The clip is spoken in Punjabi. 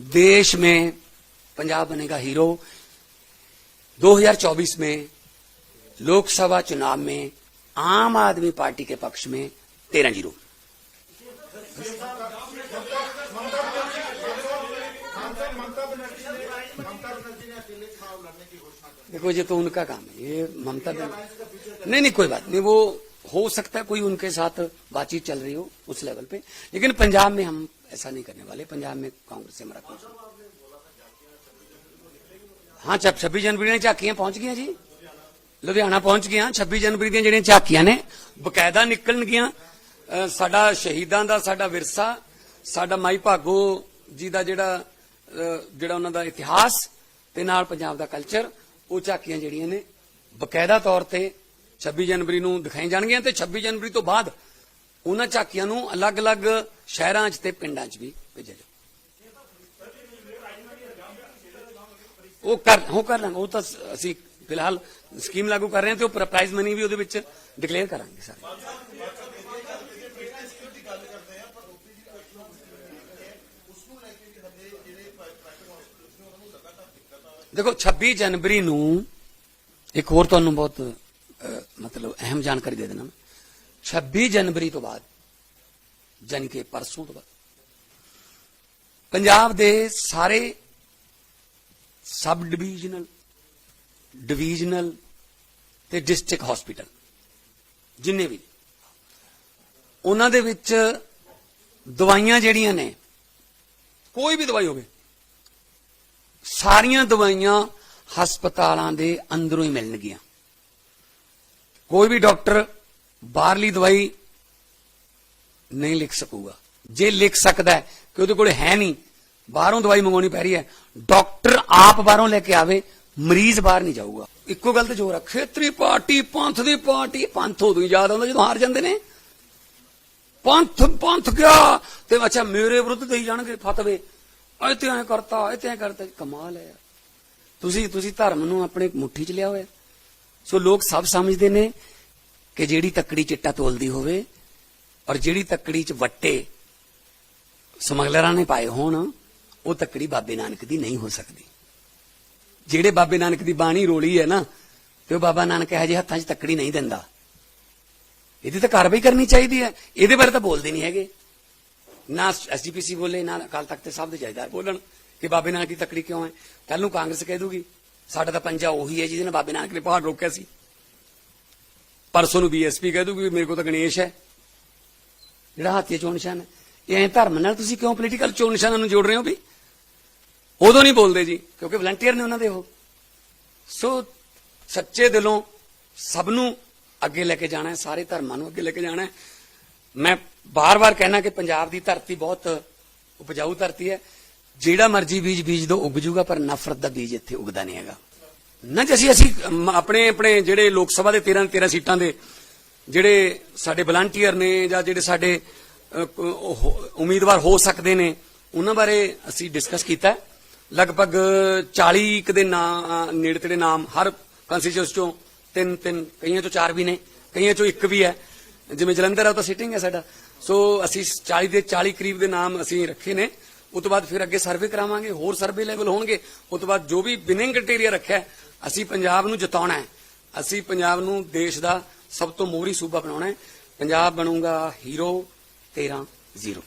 देश में पंजाब बनेगा हीरो। 2024 में लोकसभा चुनाव में आम आदमी पार्टी के पक्ष में तेरह ज़ीरो। देखो, ये तो उनका काम है। ये ममता नहीं नहीं, कोई बात नहीं। वो हो सकता है कोई उनके साथ बातचीत चल रही हो उस लेवल पे लेकिन पंजाब में हम ऐसा नहीं करने वाले पंजाब में कांग्रेस से हमारा कुछ हाँ जब छब्बीस जनवरी ने झाकियां पहुंच गई जी ਲੁਧਿਆਣਾ ਪਹੁੰਚ ਗਈਆਂ 26 ਜਨਵਰੀ ਦੀਆਂ ਜਿਹੜੀਆਂ ਝਾਕੀਆਂ ਨੇ ਬਕਾਇਦਾ ਨਿਕਲਣਗੀਆਂ ਅਹ ਸਾਡਾ ਸ਼ਹੀਦਾਂ ਦਾ ਸਾਡਾ ਵਿਰਸਾ ਸਾਡਾ ਮਾਈ ਭਾਗੋ ਜੀ ਦਾ ਜਿਹੜਾ ਅਹ ਜਿਹੜਾ ਉਹਨਾਂ ਦਾ ਇਤਿਹਾਸ ਤੇ ਨਾਲ ਪੰਜਾਬ ਦਾ ਕਲਚਰ ਉਹ ਝਾਕੀਆਂ ਜਿਹੜੀਆਂ ਨੇ ਬਕਾਇਦਾ ਤੌਰ ਤੇ 26 ਜਨਵਰੀ ਨੂੰ ਦਿਖਾਈ ਜਾਣਗੀਆਂ ਤੇ 26 ਜਨਵਰੀ ਤੋਂ ਬਾਅਦ ਉਹਨਾਂ ਝਾਕੀਆਂ ਨੂੰ ਅਲੱਗ-ਅਲੱਗ ਸ਼ਹਿਰਾਂ 'ਚ ਤੇ ਪਿੰਡਾਂ 'ਚ ਵੀ ਭੇਜਿਆ ਜਾਊ। ਉਹ ਕਰ ਉਹ ਕਰ ਲਾਂਗੇ। ਉਹ ਤਾਂ ਅਸੀਂ ਫਿਲਹਾਲ ਸਕੀਮ ਲਾਗੂ ਕਰ ਰਹੇ ਹਾਂ ਤੇ ਉਹ ਪ੍ਰਾਈਜ਼ ਮਨੀ ਵੀ ਉਹਦੇ ਵਿੱਚ ਡਿਕਲੇਅਰ ਕਰਾਂਗੇ ਸਾਰੇ। ਦੇਖੋ 26 ਜਨਵਰੀ ਨੂੰ ਇੱਕ ਹੋਰ ਤੁਹਾਨੂੰ ਬਹੁਤ ਮਤਲਬ ਅਹਿਮ ਜਾਣਕਾਰੀ ਦੇ ਦੇਣਾ। ਮੈਂ 26 ਜਨਵਰੀ ਤੋਂ ਬਾਅਦ, ਜਾਣੀ ਕਿ ਪਰਸੋਂ ਤੋਂ ਬਾਅਦ। ਪੰਜਾਬ ਦੇ ਸਾਰੇ ਸਬ ਡਿਵੀਜ਼ਨਲ ਡਿਵੀਜ਼ਨਲ ਤੇ ਡਿਸਟ੍ਰਿਕਟ ਹਸਪੀਟਲ, ਜਿੰਨੇ ਵੀ, ਉਹਨਾਂ ਦੇ ਵਿੱਚ ਦਵਾਈਆਂ ਜਿਹੜੀਆਂ ਨੇ, ਕੋਈ ਵੀ ਦਵਾਈ ਹੋਵੇ, ਸਾਰੀਆਂ ਦਵਾਈਆਂ ਹਸਪਤਾਲਾਂ ਦੇ ਅੰਦਰੋਂ ਹੀ ਮਿਲਣਗੀਆਂ। ਕੋਈ ਵੀ ਡਾਕਟਰ ਬਾਹਰਲੀ ਦਵਾਈ ਨਹੀਂ ਲਿਖ ਸਕੂਗਾ। ਜੇ ਲਿਖ ਸਕਦਾ ਕਿ ਉਹਦੇ ਕੋਲ ਹੈ ਨਹੀਂ, ਬਾਹਰੋਂ ਦਵਾਈ ਮੰਗਵਾਉਣੀ ਪੈ ਰਹੀ ਹੈ, ਡਾਕਟਰ ਆਪ ਬਾਹਰੋਂ ਲੈ ਕੇ ਆਵੇ, ਮਰੀਜ਼ ਬਾਹਰ ਨਹੀਂ ਜਾਊਗਾ। ਇੱਕੋ ਗੱਲ ਤੇ ਜ਼ੋਰ ਆ, ਖੇਤਰੀ ਪਾਰਟੀ, ਪੰਥ ਦੀ ਪਾਰਟੀ, ਪੰਥ ਉਦੋਂ ਹੀ ਯਾਦ ਆਉਂਦਾ ਜਦੋਂ ਹਾਰ ਜਾਂਦੇ ਨੇ। ਪੰਥ ਪੰਥ ਗਿਆ ਤੇ ਅੱਛਾ, ਮੇਰੇ ਵਿਰੁੱਧ ਦੇਈ ਜਾਣਗੇ ਫਤਵੇ। ਇਹ ਤੇ ਐ ਕਰਤਾ, ਇਹ ਤੇ ਐ ਕਰਤਾ, ਕਮਾਲ ਹੈ। ਯਾਰ ਤੁਸੀਂ ਤੁਸੀਂ ਧਰਮ ਨੂੰ ਆਪਣੇ ਮੁੱਠੀ 'ਚ ਲਿਆ ਹੋਇਆ। ਸੋ ਲੋਕ ਸਭ ਸਮਝਦੇ ਨੇ ਕਿ ਜਿਹੜੀ ਤੱਕੜੀ ਚਿੱਟਾ ਤੋਲਦੀ ਹੋਵੇ ਔਰ ਜਿਹੜੀ ਤੱਕੜੀ 'ਚ ਵੱਟੇ ਸਮਗਲਰਾਂ ਨੇ ਪਾਏ ਹੋਣ, ਉਹ ਤੱਕੜੀ ਬਾਬੇ ਨਾਨਕ ਦੀ ਨਹੀਂ ਹੋ ਸਕਦੀ। ਜਿਹੜੇ ਬਾਬੇ ਨਾਨਕ ਦੀ ਬਾਣੀ ਰੋਲੀ ਹੈ ਨਾ, ਤੇ ਉਹ ਬਾਬਾ ਨਾਨਕ ਇਹ ਜਿਹੇ ਹੱਥਾਂ 'ਚ ਤੱਕੜੀ ਨਹੀਂ ਦਿੰਦਾ। ਇਹਦੀ ਤਾਂ ਕਾਰਵਾਈ ਕਰਨੀ ਚਾਹੀਦੀ ਹੈ। ਇਹਦੇ ਬਾਰੇ ਤਾਂ ਬੋਲਦੇ ਨਹੀਂ ਹੈਗੇ। ਨਾ ਐਸਜੀਪੀਸੀ ਬੋਲੇ, ਨਾ ਅਕਾਲ ਤਖਤ ਸਾਹਿਬ ਦੇ ਜਥੇਦਾਰ ਬੋਲਣ ਕਿ ਬਾਬੇ ਨਾਨਕ ਦੀ ਤੱਕੜੀ ਕਿਉਂ ਹੈ। ਕੱਲ ਨੂੰ ਕਾਂਗਰਸ ਕਹਿ ਦੂਗੀ। ਸਾਡਾ ਤਾਂ ਪੰਜਾ ਉਹੀ ਹੈ ਜਿਹਦੇ ਨਾਲ ਬਾਬੇ ਨਾਨਕ ਨੇ ਪਹਾੜ ਰੋਕਿਆ ਸੀ। ਪਰਸੋਂ ਨੂੰ ਬੀਐਸਪੀ ਕਹਿ ਦੂਗੀ ਮੇਰੇ ਕੋਲ ਤਾਂ ਗਣੇਸ਼ ਹੈ। ਜਿਹੜਾ ਹਾਥੀ ਚੋਣ ਨਿਸ਼ਾਨ ਹੈ। ਇਹ ਐਂ ਧਰਮ ਨਾਲ ਤੁਸੀਂ ਕਿਉਂ ਪੋਲੀਟੀਕਲ ਚੋਣ ਨਿਸ਼ਾਨਾਂ ਨੂੰ ਜੋੜ ਰਹੇ ਹੋ ਵੀ? ਉਦੋਂ ਨਹੀਂ ਬੋਲਦੇ ਜੀ, ਕਿਉਂਕਿ ਵਲੰਟੀਅਰ ਨੇ ਉਹਨਾਂ ਦੇ ਉਹ। ਸੋ ਸੱਚੇ ਦਿਲੋਂ ਸਭ ਨੂੰ ਅੱਗੇ ਲੈ ਕੇ ਜਾਣਾ ਹੈ, ਸਾਰੇ ਧਰਮਾਂ ਨੂੰ ਅੱਗੇ ਲੈ ਕੇ ਜਾਣਾ ਹੈ। ਮੈਂ ਬਾਰ-ਬਾਰ ਕਹਿਣਾ ਕਿ ਪੰਜਾਬ ਦੀ ਧਰਤੀ ਬਹੁਤ ਉਪਜਾਊ ਧਰਤੀ ਹੈ। ਜਿਹੜਾ ਮਰਜ਼ੀ ਬੀਜ ਬੀਜ ਦੋ, ਉੱਗ ਜੂਗਾ, ਪਰ ਨਫ਼ਰਤ ਦਾ ਬੀਜ ਇੱਥੇ ਉੱਗਦਾ ਨਹੀਂ ਹੈਗਾ। ਨਾ ਜੇ, ਅਸੀਂ ਅਸੀਂ ਆਪਣੇ ਆਪਣੇ ਜਿਹੜੇ ਲੋਕ ਸਭਾ ਦੇ 13 13 ਸੀਟਾਂ ਦੇ ਜਿਹੜੇ ਸਾਡੇ ਵਲੰਟੀਅਰ ਨੇ ਜਾਂ ਜਿਹੜੇ ਸਾਡੇ ਉਮੀਦਵਾਰ ਹੋ ਸਕਦੇ ਨੇ, ਉਹਨਾਂ ਬਾਰੇ ਅਸੀਂ ਡਿਸਕਸ ਕੀਤਾ। ਲਗਭਗ 40 ਕ ਦੇ ਨਾਂ ਨੇੜੇ ਤੇੜੇ ਨਾਮ ਹਰ ਕੰਸਟੀਚੁਐਂਸ ਚੋਂ ਤਿੰਨ ਤਿੰਨ, ਕਈਆਂ ਚੋਂ ਚਾਰ ਵੀ ਨੇ, ਕਈਆਂ ਚੋਂ ਇੱਕ ਵੀ ਹੈ। ਜਿਵੇਂ ਜਲੰਧਰ ਹੈ ਉਹ ਤਾਂ ਸਿਟਿੰਗ ਹੈ ਸਾਡਾ। ਸੋ ਅਸੀਂ 40 ਦੇ 40 ਕਰੀਬ ਦੇ ਨਾਮ ਅਸੀਂ ਰੱਖੇ ਨੇ। ਉਸ ਤੋਂ ਬਾਅਦ ਫਿਰ ਅੱਗੇ ਸਰਵੇ ਕਰਾਵਾਂਗੇ, ਹੋਰ ਸਰਵੇ ਲੈਵਲ ਹੋਣਗੇ। ਉਸ ਤੋਂ ਬਾਅਦ ਜੋ ਵੀ ਬਿਨਿੰਗ ਕ੍ਰਾਈਟੇਰੀਆ ਰੱਖਿਆ, ਅਸੀਂ ਪੰਜਾਬ ਨੂੰ ਜਿਤਾਉਣਾ ਹੈ। ਅਸੀਂ ਪੰਜਾਬ ਨੂੰ ਦੇਸ਼ ਦਾ ਸਭ ਤੋਂ ਮੋਹਰੀ ਸੂਬਾ ਬਣਾਉਣਾ ਹੈ। ਪੰਜਾਬ ਬਣੂਗਾ ਹੀਰੋ 13 ਜ਼ੀਰੋ